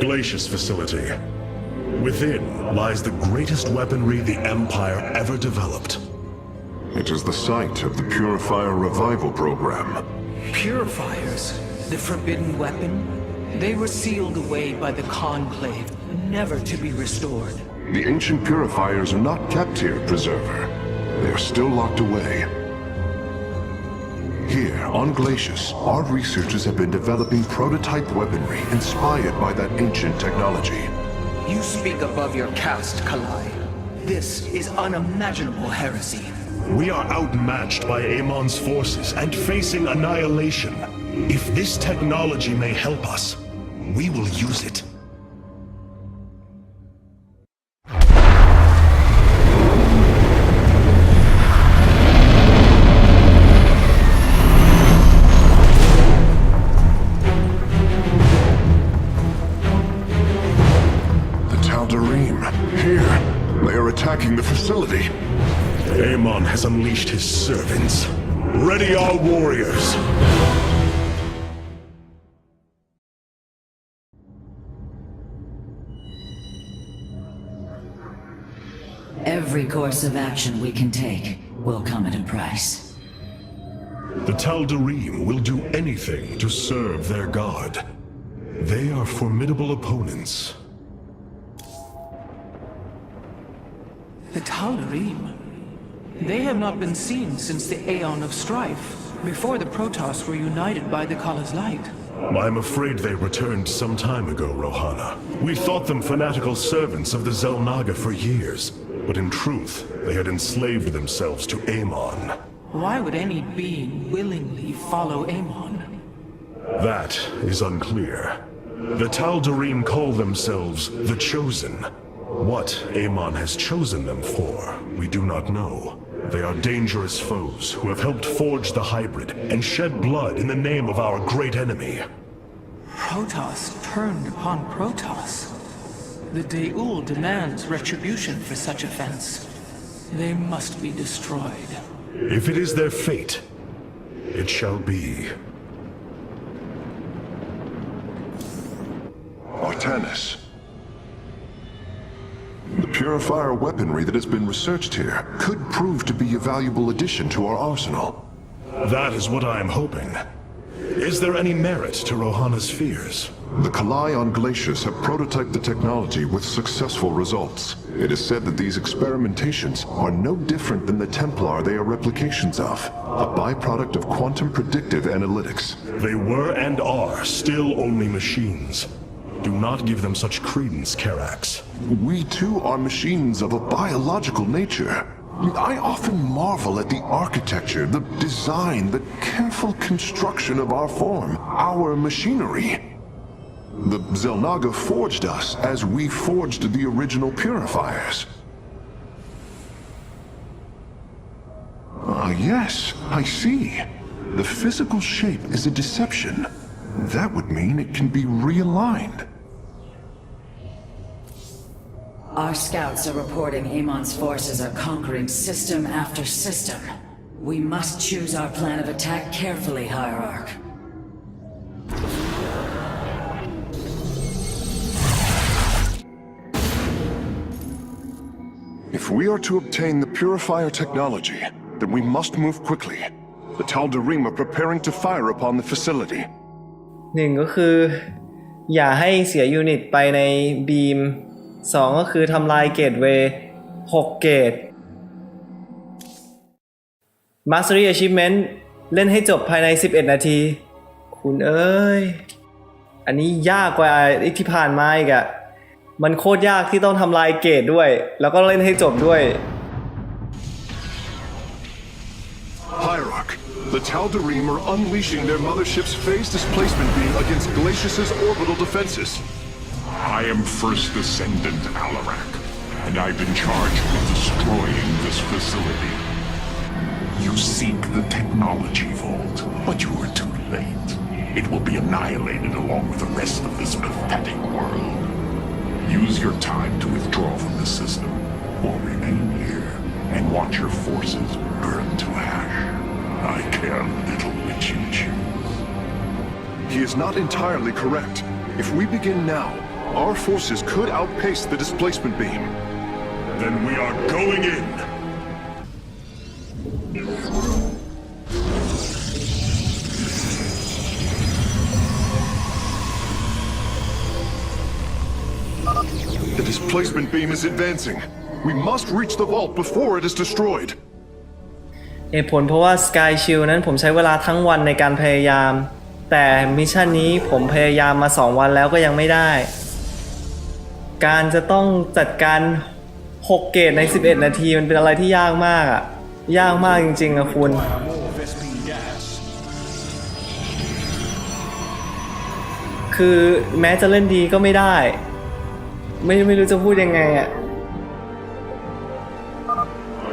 Glacius facility. Within lies the greatest weaponry the Empire ever developed. It is the site of the Purifier Revival Program. Purifiers, the forbidden weapon, they were sealed away by the Conclave, never to be restored. The ancient purifiers are not kept here, Preserver. They are still locked away. Here, on Glacius, our researchers have been developing prototype weaponry inspired by that ancient technology. You speak above your caste, Kalai. This is unimaginable heresy. We are outmatched by Amon's forces and facing annihilation. If this technology may help us, we will use it. Course of action we can take will come at a price. The Tal'Darim will do anything to serve their god. They are formidable opponents. The Tal'Darim. They have not been seen since the Aeon of Strife, before the Protoss were united by the Kala's light. I'm afraid they returned some time ago, Rohana. We thought them fanatical servants of the Zelnaga for years, but in truth, they had enslaved themselves to Amon. Why would any being willingly follow Amon? That is unclear. The Tal'Darim call themselves the Chosen. What Amon has chosen them for, we do not know. They are dangerous foes who have helped forge the hybrid and shed blood in the name of our great enemy. Protoss turned upon Protoss. The Deul demands retribution for such offense. They must be destroyed. If it is their fate, it shall be. Artanis. The purifier weaponry that has been researched here could prove to be a valuable addition to our arsenal. That is what I am hoping. Is there any merit to Rohana's fears? The Kalai on Glacius have prototyped the technology with successful results. It is said that these experimentations are no different than the Templar they are replications of, a byproduct of quantum predictive analytics. They were and are still only machines. Do not give them such credence, Karax. We too are machines of a biological nature. I often marvel at the architecture, the design, the careful construction of our form, our machinery. The Zelnaga forged us as we forged the original purifiers. Ah, yes, I see. The physical shape is a deception. That would mean it can be realigned. Our scouts are reporting Amon's forces are conquering system after system. We must choose our plan of attack carefully, Hierarch. If we are to obtain the purifier technology, then we must move quickly. The Tal'Darim are preparing to fire upon the facility. หนึ่งก็คือ อย่าให้เสียยูนิตไปในบีม สองก็คือทำลายเกตเวย์หกเกต Mastery Achievement เล่นให้จบภายใน 11 นาที คุณเอ้ย อันนี้ยากกว่าไอ้ที่ผ่านมาอีกอะมันโคตรยากที่ต้องทำลายเกตด้วย แล้วก็เล่นให้จบด้วย Hierarch, the Tal'Darim are unleashing their mothership's phase displacement beam against Glacius's orbital defenses. I am First Descendant Alarak, and I've been charged with destroying this facility. You seek the technology vault, but you are too late. It will be annihilated along with the rest of this pathetic world. Use your time to withdraw from the system, or remain here and watch your forces burn to ash. I care little which you choose. He is not entirely correct. If we begin now, Our forces could outpace the displacement beam. Then we are going in. The displacement beam is advancing. We must reach the vault before it is destroyed. เหตุผลเพราะว่า Sky Shield นั้นผมใช้เวลาทั้งวันในการพยายาม แต่มิชชั่นนี้ผมพยายามมา 2 วันแล้วก็ยังไม่ได้ การจะต้องจัดการ 6 เกตใน 11 นาทีมันเป็นอะไรที่ยากมากอะยากมากจริงๆอะคุณ คือแม้จะเล่นดีก็ไม่ได้ ไม่ไม่รู้จะพูดยังไงอะ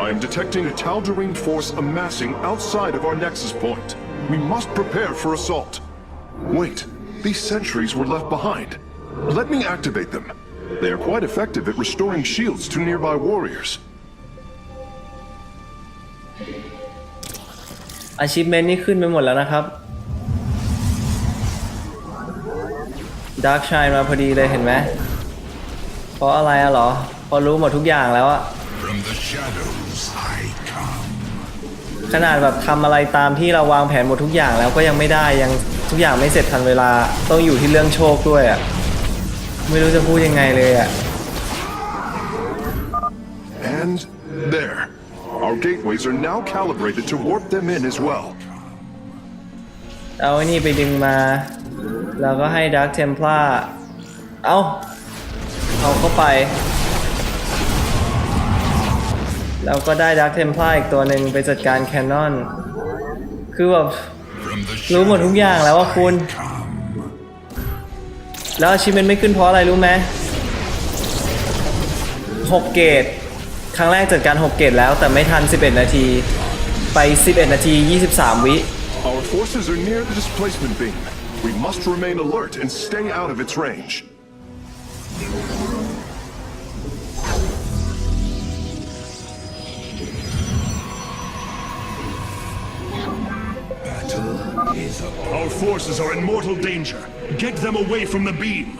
I'm detecting a Tal'Darim force amassing outside of our nexus point. We must prepare for assault. Wait, these sentries were left behind. Let me activate them. They are quite effective at restoring shields to nearby warriors. achievement นี่ขึ้นไปหมดแล้วนะครับ Dark Shine มาพอดีเลยเห็นไหม เพราะอะไรอะเหรอเพราะรู้หมดทุกอย่างแล้วอะ From the shadows I come. ขนาดแบบทำอะไรตามที่เราวางแผนหมดทุกอย่างแล้วก็ยังไม่ได้ยังทุกอย่างไม่เสร็จทันเวลาต้องอยู่ที่เรื่องโชคด้วยอะ ไม่รู้จะพูดยังไงเลยอะ And there. Our gateways are now calibrated to warp them in as well. เอาไอ้นี่ไปดึงมา แล้วก็ให้ Dark Templar เอา เอาเข้าไป แล้วก็ได้ Dark Templar อีกตัวหนึ่งไปจัดการแคนนอน คือแบบ From the รู้หมดทุกอย่างแล้วว่าคุณ come. แล้วอาชีพมันไม่ขึ้นเพราะอะไรรู้ไหม6เกตครั้งแรกจัดการ 6 เกตแล้วแต่ไม่ทัน 11 นาที ไป 11 นาที 23 วิ Our forces are near the displacement beam. We must remain alert and stay out of its range. Our forces are in mortal danger. Get them away from the beam.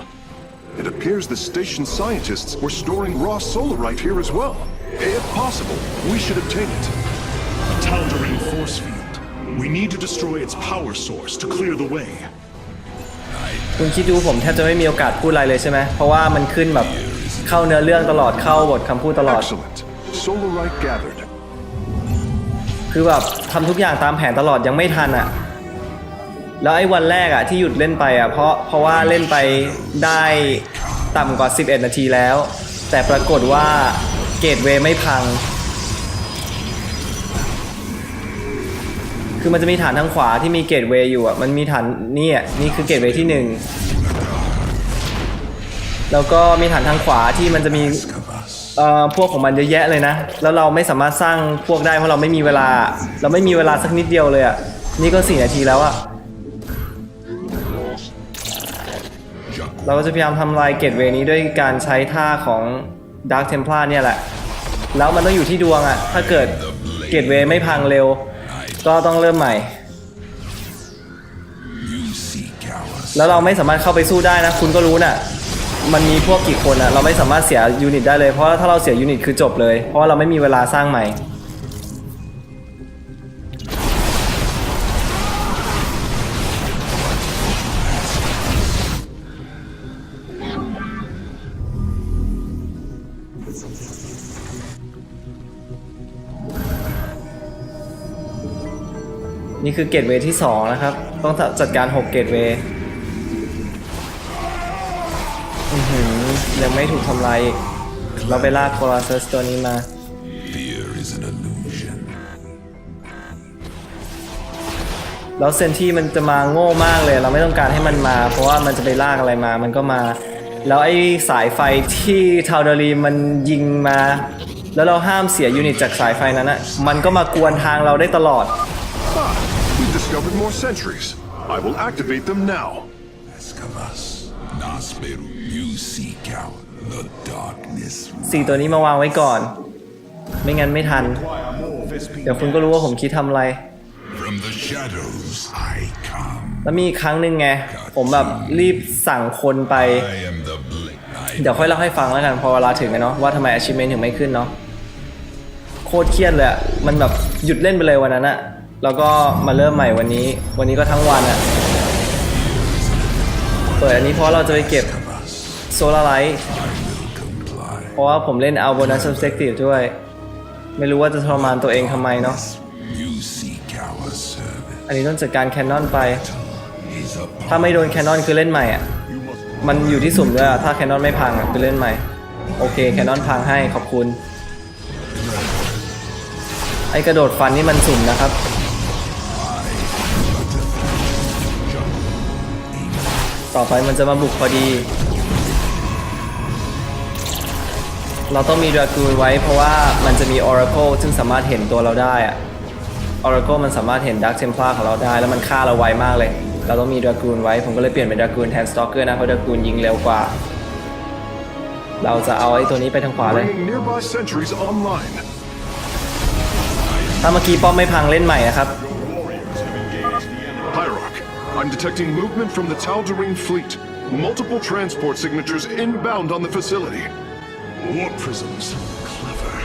It appears the station scientists were storing raw solarite here as well. If possible, we should obtain it. A Tal'Darim force field. We need to destroy its power source to clear the way. คุณคิดดูผมแทบจะไม่มีโอกาสพูดอะไรเลยใช่ไหมเพราะว่ามันขึ้นแบบเข้าเนื้อเรื่องตลอดเข้าบทคำพูดตลอด Excellent. Solarite gathered. คือแบบทำทุกอย่างตามแผนตลอดยังไม่ทันอะ แล้วไอ้วันแรกอะที่หยุดเล่นไปอะเพราะเพราะว่าเล่นไปได้ต่ำกว่า 11 นาทีแล้ว แต่ปรากฏว่าเกตเวย์ไม่พัง คือมันจะมีฐานทางขวาที่มีเกตเวย์อยู่อะมันมีฐานนี่อะนี่คือเกตเวย์ที่หนึ่งแล้วก็มีฐานทางขวาที่มันจะมีเอ่อพวกของมันเยอะแยะเลยนะ แล้วเราไม่สามารถสร้างพวกได้เพราะเราไม่มีเวลา เราไม่มีเวลาสักนิดเดียวเลยอะนี่ก็สี่นาทีแล้วอะ เราก็จะพยายามทำลายเกตเวนี้ด้วยการใช้ท่าของ Dark Templar เนี่ยแหละ แล้วมันต้องอยู่ที่ดวงอะ่ะ ถ้าเกิดเกตเวไม่พังเร็ว ก็ต้องเริ่มใหม่ แล้วเราไม่สามารถเข้าไปสู้ได้นะ คุณก็รู้น่ะ มันมีพวกกี่คนอะเราไม่สามารถเสียยูนิตได้เลย เพราะถ้าเราเสียยูนิตคือจบเลย เพราะว่าเราไม่มีเวลาสร้างใหม่ นี่คือเกตเวย์ที่ 2 นะครับ ต้องจัดการ 6 เกตเวย์อือหือยังไม่ถูกทำลายอีกเราไปลากโคลาเซสตัวนี้มา Fear is an illusion. แล้วเซนที่มันจะมาโง่มากเลย เราไม่ต้องการให้มันมา เพราะว่ามันจะไปลากอะไรมา มันก็มา แล้วไอ้สายไฟที่ทาวเดอรีมันยิงมา แล้วเราห้ามเสียยูนิตจากสายไฟนั้นอะมันก็มากวนทางเราได้ตลอด Ah, we've discovered more sentries. I will activate them now. Ask of us. Nasperu, you seek out the darkness. สี่ตัวนี้มาวางไว้ก่อน ไม่งั้นไม่ทัน เดี๋ยวคุณก็รู้ว่าผมคิดทำอะไร From the shadows I come. แล้วมีอีกครั้งหนึ่งไง ผมแบบรีบสั่งคนไป I am the blade. เดี๋ยวค่อยเล่าให้ฟังแล้วกันพอเวลาถึงอะเนาะว่าทำไม achievement ถึงไม่ขึ้นเนาะโคตรเครียดเลยอะมันแบบหยุดเล่นไปเลยวันนั้นอะ แล้วก็มาเริ่มใหม่วันนี้ วันนี้ก็ทั้งวันอะเปิดอันนี้เพราะเราจะไปเก็บโซลาไลท์เพราะว่าผมเล่นเอาโบนัส subjective ด้วย ไม่รู้ว่าจะทรมานตัวเองทำไมเนาะอันนี้ต้องจัดการแคนนอนไป ถ้าไม่โดนแคนนอนคือเล่นใหม่อะ มันอยู่ที่สุ่มด้วยอะถ้าแคนนอนไม่พังอะคือเล่นใหม่ โอเคแคนนอนพังให้ขอบคุณ ไอกระโดดฟันนี่มันสุ่มนะครับ ต่อไปมันจะมาบุกพอดี เราต้องมีดรากูนไว้เพราะว่ามันจะมี Oracle ซึ่งสามารถเห็นตัวเราได้อะ Oracle มันสามารถเห็น Dark Templar ของเราได้ แล้วมันฆ่าเราไวมากเลย เราต้องมีดรากูนไว้ ผมก็เลยเปลี่ยนเป็นดรากูนแทน Stalker นะ เพราะดรากูนยิงเร็วกว่า เราจะเอาไอ้ตัวนี้ไปทางขวาเลย Bringing nearby sentries online. ถ้าเมื่อกี้ป้อมไม่พังเล่นใหม่นะครับ Hierarch, I'm detecting movement from the Tal'Darine fleet. Multiple transport signatures inbound on the facility. Warp prisms. Clever.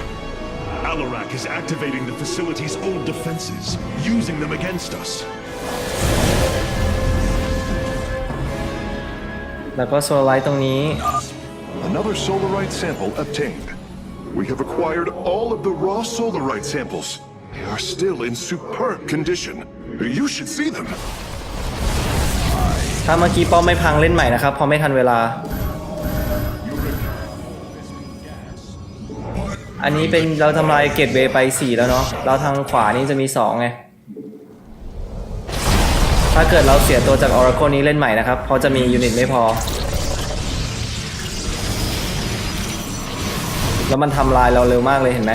Alarak is activating the facility's old defenses, using them against us. Another solarite sample obtained. We have acquired all of the raw solarite samples. They are still in superb condition. You should see them. ถ้าเมื่อกี้ป้อมไม่พังเล่นใหม่นะครับเพราะไม่ทันเวลา อันนี้เป็นเราทำลายเกตเวไป 4 แล้วเนาะเราทางขวานี่จะมี 2 ไง ถ้าเกิดเราเสียตัวจาก Oracle นี้เล่นใหม่นะครับ เพราะจะมียูนิตไม่พอ แล้วมันทำลายเราเร็วมากเลยเห็นไหม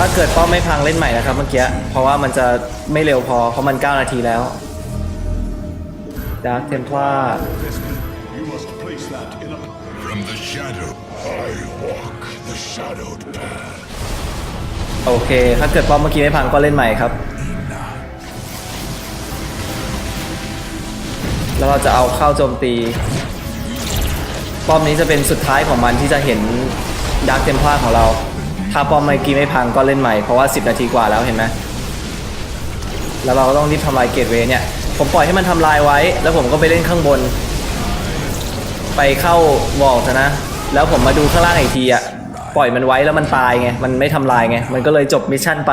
ถ้าเกิดป้อมไม่พังเล่นใหม่นะครับเมื่อกี้ เพราะว่ามันจะไม่เร็วพอ เพราะมัน 9 นาทีแล้ว Dark Templar You must place that in a... from the shadow. I walk the shadowed path. โอเค ถ้าเกิดป้อมเมื่อกี้ไม่พังก็เล่นใหม่ครับ แล้วเราจะเอาเข้าโจมตี ป้อมนี้จะเป็นสุดท้ายของมันที่จะเห็นดักเทมพลาของเรา ถ้าป้อมเมื่อกี้ไม่พังก็เล่นใหม่เพราะว่า 10 นาทีกว่าแล้วเห็นไหมแล้วเราก็ต้องรีบทำลายเกตเวย์เนี่ย ผมปล่อยให้มันทำลายไว้ แล้วผมก็ไปเล่นข้างบน ไปเข้าวอลซะนะ แล้วผมมาดูข้างล่างอีกทีอะปล่อยมันไว้แล้วมันตายไง มันไม่ทำลายไง มันก็เลยจบมิชชั่นไป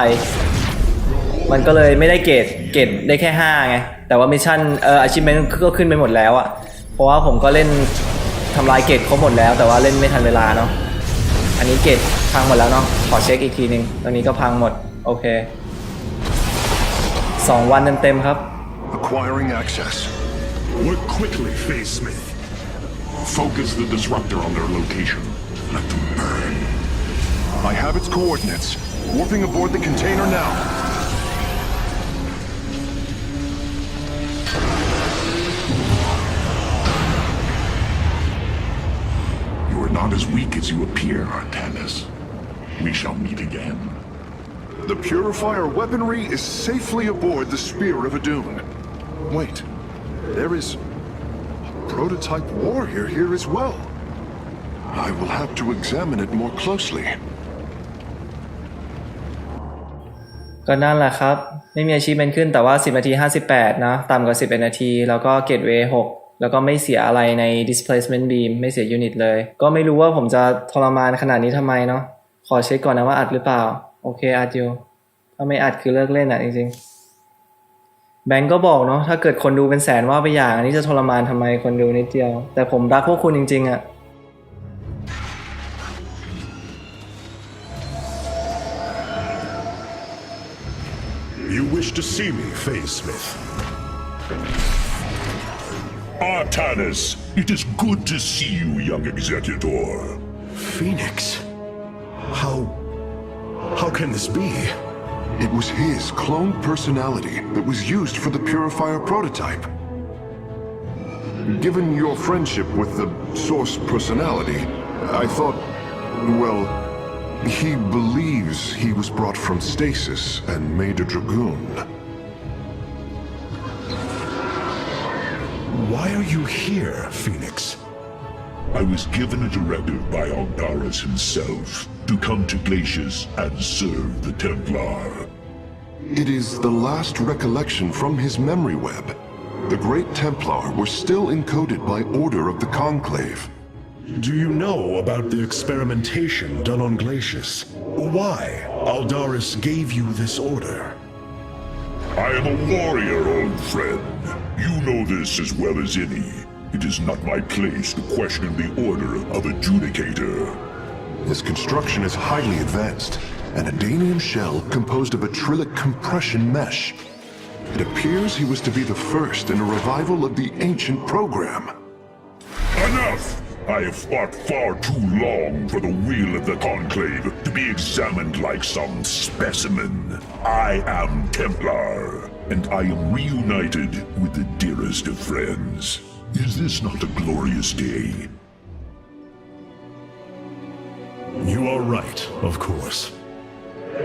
มันก็เลยไม่ได้เกรดเกรดได้แค่5ไง แต่ว่ามิชชั่นเอ่อ achievement ก็ขึ้นไปหมดแล้วอะเพราะว่าผมก็เล่นทำลายเกรดครบหมดแล้ว แต่ว่าเล่นไม่ทันเวลาเนาะ อันนี้เกตพังหมดแล้วเนาะขอเช็คอีกทีหนึ่งตรงนี้ก็พังหมด โอเค2วันเต็มๆครับ Acquiring access. Work quickly, Faye Smith. Focus the disruptor on their location. Let them burn. I have its coordinates. Warping aboard the container now. Not as weak as you appear, Artanis. We shall meet again. The Purifier weaponry is safely aboard the Spear of Adun. Wait, there is a prototype warrior here as well. I will have to examine it more closely. ก็นั่นแหละครับ ไม่มีอาชีพเป็นขึ้นแต่ว่า 10 นาที 58 นะ ต่ำกว่า 11 นาที แล้วก็เกตเวย์6 แล้วก็ไม่เสียอะไรใน displacement beam ไม่เสียยูนิตเลย ก็ไม่รู้ว่าผมจะทรมานขนาดนี้ทำไมเนาะ ขอเช็คก่อนนะว่าอัดหรือเปล่า โอเคอัดอยู่ ถ้าไม่อัดคือเลิกเล่นอะจริงๆ แบงก์ก็บอกเนาะ ถ้าเกิดคนดูเป็นแสนว่าไปอย่าง อันนี้จะทรมานทำไมคนดูนิดเดียว แต่ผมรักพวกคุณจริงๆอะ You wish to see me, Phase Smith. Ah, Artanis, it is good to see you, young Executor. Phoenix? How... How can this be? It was his cloned personality that was used for the Purifier prototype. Given your friendship with the Source personality, I thought, well, he believes he was brought from stasis and made a Dragoon. Why are you here, Phoenix? I was given a directive by Aldaris himself to come to Glacius and serve the Templar. It is the last recollection from his memory web. The Great Templar were still encoded by order of the Conclave. Do you know about the experimentation done on Glacius? Why Aldaris gave you this order? I am a warrior, old friend. You know this as well as any. It is not my place to question the order of Adjudicator. His construction is highly advanced, an Adanium shell composed of acrylic compression mesh. It appears he was to be the first in a revival of the ancient program. Enough! I have fought far too long for the will of the Conclave to be examined like some specimen. I am Templar, and I am reunited with the dearest of friends. Is this not a glorious day? You are right, of course.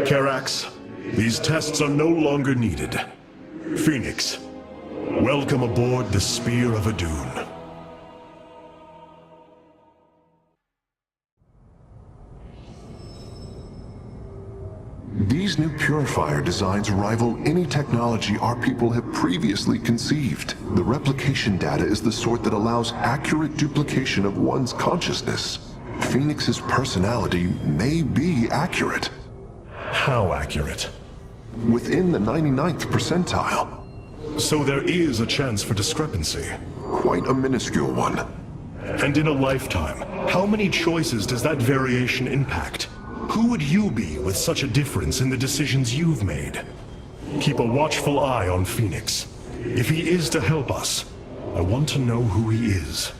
Karax, these tests are no longer needed. Phoenix, welcome aboard the Spear of Adun. Purifier designs rival any technology our people have previously conceived. The replication data is the sort that allows accurate duplication of one's consciousness. Phoenix's personality may be accurate, How accurate? within the 99th percentile. So there is a chance for discrepancy. Quite a minuscule one. And in a lifetime, how many choices does that variation impact? Who would you be with such a difference in the decisions you've made? Keep a watchful eye on Phoenix. If he is to help us, I want to know who he is.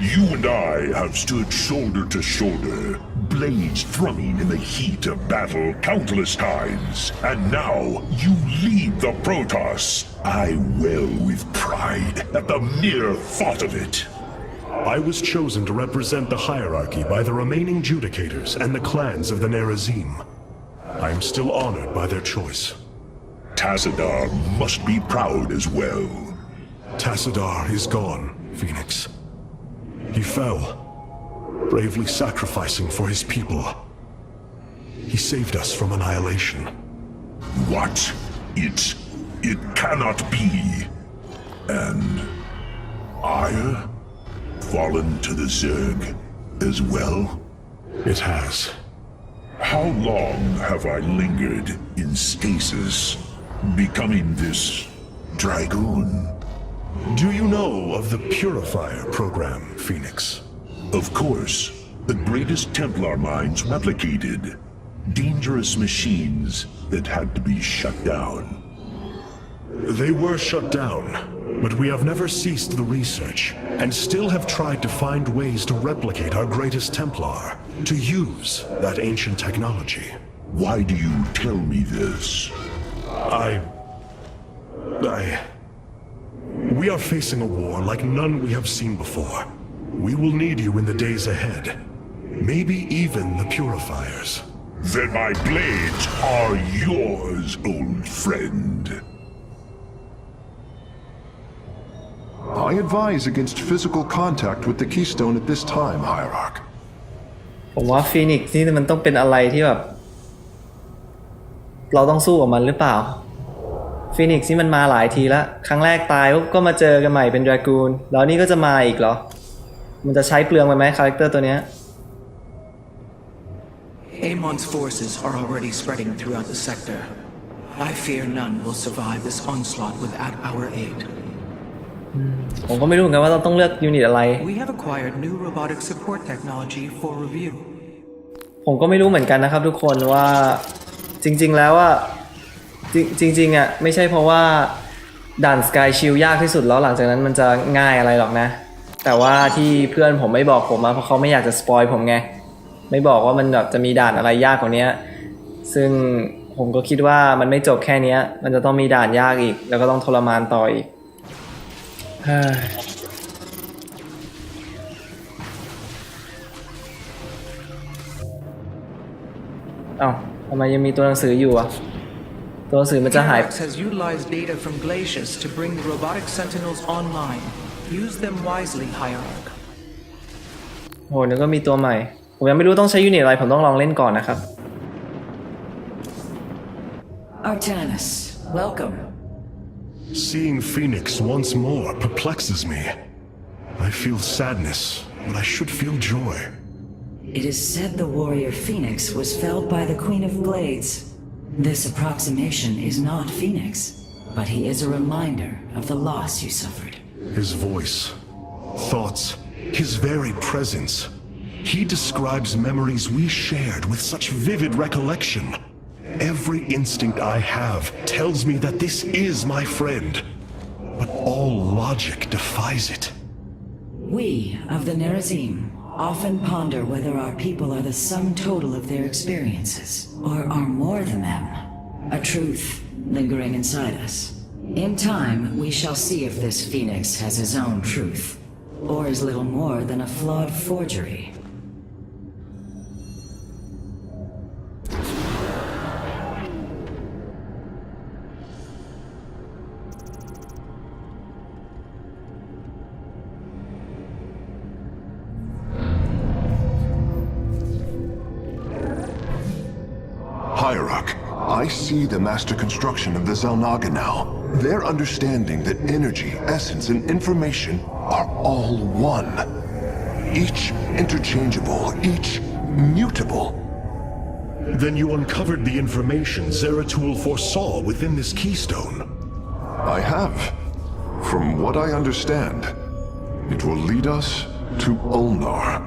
You and I have stood shoulder to shoulder, blades thrumming in the heat of battle countless times. And now you lead the Protoss. I well with pride at the mere thought of it. I was chosen to represent the hierarchy by the remaining Judicators and the clans of the Nerazim. I am still honored by their choice. Tassadar must be proud as well. Tassadar is gone, Phoenix. He fell, bravely sacrificing for his people. He saved us from annihilation. What? It... it cannot be. And... I... fallen to the Zerg as well? It has. How long have I lingered in stasis, becoming this dragoon? Do you know of the Purifier program, Phoenix? Of course, the greatest Templar minds replicated. Dangerous machines that had to be shut down. They were shut down, but we have never ceased the research and still have tried to find ways to replicate our greatest Templar, to use that ancient technology. Why do you tell me this? I. I. We are facing a war like none we have seen before. We will need you in the days ahead. Maybe even the purifiers. Then my blades are yours, old friend. I advise against physical contact with the Keystone at this time, Hierarch. ผมว่าฟีนิกซ์นี่มันต้องเป็นอะไรที่แบบ เราต้องสู้กับมันหรือเปล่าฟีนิกซ์นี่มันมาหลายทีแล้ว ครั้งแรกตายปุ๊บก็มาเจอกันใหม่เป็นดรากูนแล้วนี่ก็จะมาอีกเหรอ มันจะใช้เปลืองไปไหมคาแรคเตอร์ตัวเนี้ย Amon's forces are already spreading throughout the sector. I fear none will survive this onslaught without our aid. ผมก็ไม่รู้เหมือนกันว่าเราต้องเลือกยูนิตอะไร We have acquired new robotic support technology for review. ผมก็ไม่รู้เหมือนกันนะครับทุกคนว่าจริง ๆ แล้วว่าจริงจริงๆอะไม่ใช่เพราะว่าด่านสกายชิลยากที่สุดแล้วหลังจากนั้นมันจะง่ายอะไรหรอกนะ แต่ว่าที่เพื่อนผมไม่บอกผมมาเพราะเขาไม่อยากจะสปอยผมไง ไม่บอกว่ามันแบบจะมีด่านอะไรยากกว่านี้ซึ่งผมก็คิดว่ามันไม่จบแค่เนี้ยมันจะต้องมีด่านยากอีก แล้วก็ต้องทรมานต่ออีก เฮ้ยเอ้าทำไมยังมีตัวหนังสืออยู่อะ ตัวหนังสือมันจะหาย Karax has utilized data from glaciers to bring the robotic sentinels online. Use them wisely, Hierarch. โหนึกว่ามีตัวใหม่ ผมยังไม่รู้ต้องใช้ยูนิตอะไร ผมต้องลองเล่นก่อนนะครับ Artanis, welcome. Seeing Phoenix once more perplexes me. I feel sadness, but I should feel joy. It is said the warrior Phoenix was felled by the Queen of Glades. This approximation is not Phoenix, but he is a reminder of the loss you suffered. His voice, thoughts, his very presence. He describes memories we shared with such vivid recollection. Every instinct I have tells me that this is my friend. But all logic defies it. We of the Nerazim often ponder whether our people are the sum total of their experiences, or are more than them. A truth lingering inside us. In time, we shall see if this phoenix has his own truth, or is little more than a flawed forgery. Hierarch, I see the master construction of the Zelnaga now. Their understanding that energy, essence, and information are all one. Each interchangeable, each mutable. Then you uncovered the information Zeratul foresaw within this keystone. I have. From what I understand, it will lead us to. Ulnar.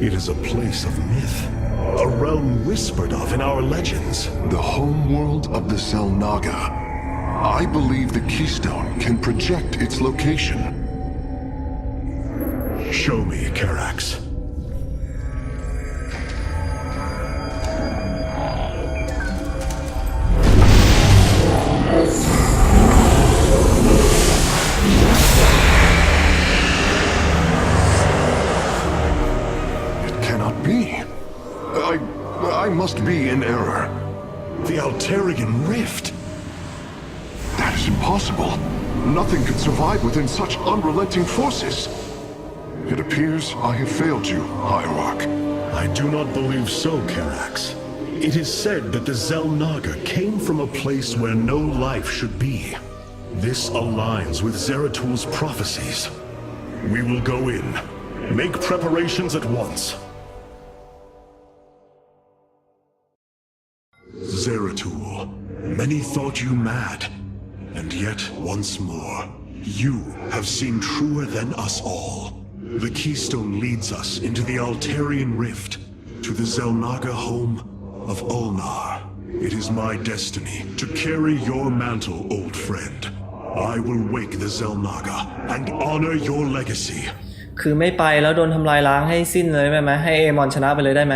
It is a place of myth, a realm whispered of in our legends. The homeworld of the Zelnaga. I believe the keystone can project its location. Show me, Karax. Must be in error. The Alterian Rift. That is impossible. Nothing could survive within such unrelenting forces. It appears I have failed you, Hierarch. I do not believe so, Karax. It is said that the Zelnaga came from a place where no life should be. This aligns with Zeratul's prophecies. We will go in. Make preparations at once. Zeratul, many thought you mad. And yet, once more, you have seemed truer than us all. The keystone leads us into the Alterian Rift, to the Zelnaga home of Ulnar. It is my destiny to carry your mantle, old friend. I will wake the Zelnaga and honor your legacy. คือไม่ไปแล้วโดนทำลายล้างให้สิ้นเลยได้ไหมให้เอมอนชนะไปเลยได้ไหม